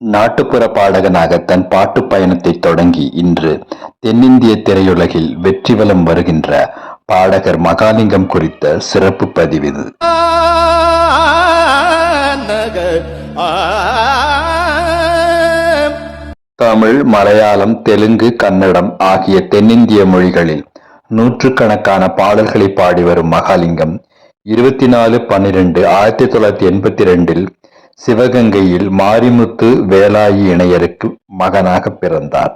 நாட்டுப்புற பாடகனாக தன் பாட்டுப் பயணத்தைத் தொடங்கி இன்று தென்னிந்திய திரையுலகில் வெற்றி வலம் வருகின்ற பாடகர் மகாலிங்கம் குறித்த சிறப்பு பதிவிது நகர் தமிழ் மலையாளம் தெலுங்கு கன்னடம் ஆகிய தென்னிந்திய மொழிகளில் நூற்றுக்கணக்கான பாடல்களை பாடி வரும் மகாலிங்கம் இருபத்தி நாலு பன்னிரண்டு ஆயிரத்தி தொள்ளாயிரத்தி எண்பத்தி ரெண்டில் சிவகங்கையில் மாரிமுத்து வேலாயி இணையருக்கு மகனாக பிறந்தார்.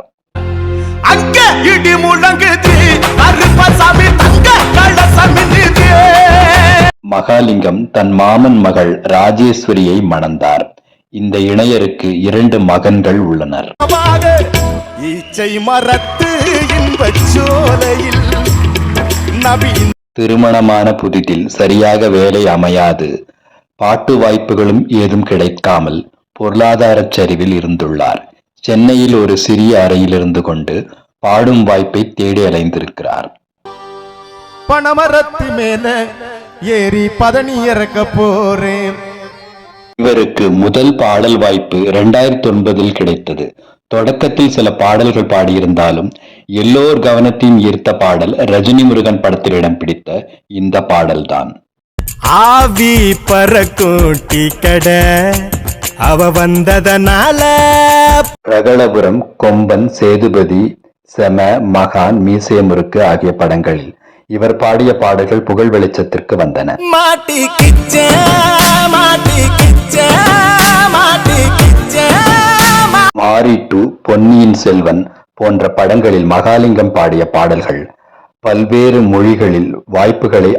மகாலிங்கம் தன் மாமன் மகள் ராஜேஸ்வரியை மணந்தார். இந்த இணையருக்கு இரண்டு மகன்கள் உள்ளனர். திருமணமான புதிதில் சரியாக வேலை அமையாது. பாட்டு வாய்ப்புகளும் ஏதும் கிடைக்காமல் பொருளாதாரச் சரிவில் இருந்துள்ளார். சென்னையில் ஒரு சிறிய அறையில் இருந்து கொண்டு பாடும் வாய்ப்பை தேடி அலைந்திருக்கிறார். பணமரத்து மேல ஏறி பதனி இறக்க போறேன். இவருக்கு முதல் பாடல் வாய்ப்பு இரண்டாயிரத்தி ஒன்பதில் கிடைத்தது. தொடக்கத்தில் சில பாடல்கள் பாடியிருந்தாலும் எல்லோர் கவனத்தையும் ஈர்த்த பாடல் ரஜினி முருகன் படத்தில் இடம் பிடித்த இந்த பாடல்தான். ஆவி பறக்கும் டீ கடை அவ வந்ததனால பிரகலபுரம் கொம்பன் சேதுபதி செம மகான் மீசையமுருக்கு ஆகிய படங்களில் இவர் பாடிய பாடல்கள் புகழ் வெளிச்சத்திற்கு வந்தன. மாட்டி கிச்ச மாட்டி கிச்ச மாட்டி கிச்ச மாரி டு பொன்னியின் செல்வன் போன்ற படங்களில் மகாலிங்கம் பாடிய பாடல்கள் பல்வேறு மொழிகளில் வாய்ப்புகளை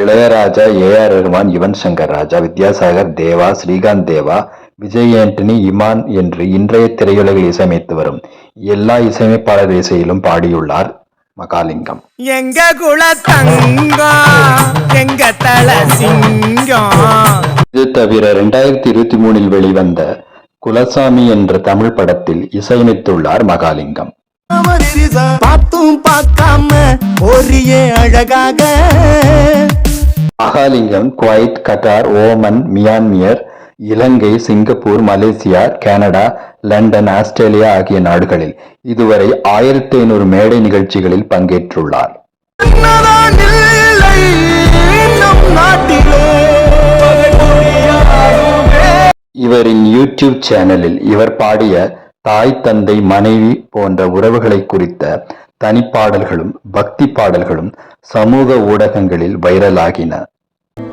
இளையராஜா ஏ ஆர் ரஹ்மான் யுவன் சங்கர் ராஜா வித்யாசாகர் தேவா ஸ்ரீகாந்த் தேவா விஜய் ஆண்டனி இமான் என்று இன்றைய திரையுலகில் இசையமைத்து வரும் எல்லா இசையமைப்பாளர் இசையிலும் பாடியுள்ளார் மகாலிங்கம். எங்க எங்க தல சிங்கம் இது தவிர இரண்டாயிரத்தி இருபத்தி மூணில் வெளிவந்த குலசாமி என்ற தமிழ் படத்தில் இசையமைத்துள்ளார் மகாலிங்கம். பார்த்தும் பார்க்காம ஒரியே அழகாக. Mahalingam Kuwait Qatar Oman Myanmar Ilangai Singapore Malaysia Canada London Australia ஆகிய நாடுகளில் இதுவரை ஆயிரத்தி ஐநூறு மேடை நிகழ்ச்சிகளில் பங்கேற்றுள்ளார். இவரின் யூடியூப் சேனலில் இவர் பாடிய தாய் தந்தை மனைவி போன்ற உறவுகளை குறித்த தனிப்பாடல்களும் பக்தி பாடல்களும் சமூக ஊடகங்களில் வைரலாகின.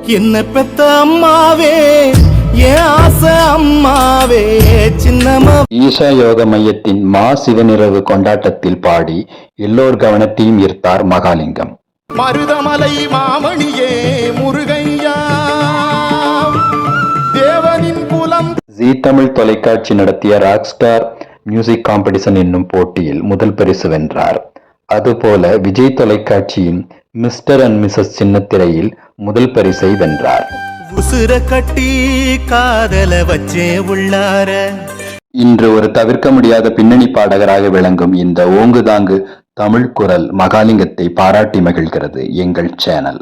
என்ன பெத்த அம்மாவே ஈஷா யோக மையத்தின் மா சிவனிரவு கொண்டாட்டத்தில் பாடி எல்லோர் கவனத்தையும் ஈர்த்தார் மகாலிங்கம். மருதமலை மாமணியே தமிழ் தொலைக்காட்சி நடத்திய ராக் ஸ்டார் மியூசிக் காம்படிஷன் என்னும் போட்டியில் முதல் பரிசு வென்றார். அதுபோல விஜய் தொலைக்காட்சியின் மிஸ்டர் அண்ட் மிஸ்ஸஸ் சின்னத்திரையில் முதல் பரிசை வென்றார். உசுர கட்டி காதல வச்சே உள்ளார. இன்று ஒரு தவிர்க்க முடியாத பின்னணி பாடகராக விளங்கும் இந்த ஓங்குதாங்கு தமிழ் குரல் மகாலிங்கத்தை பாராட்டி மகிழ்கிறது எங்கள் சேனல்.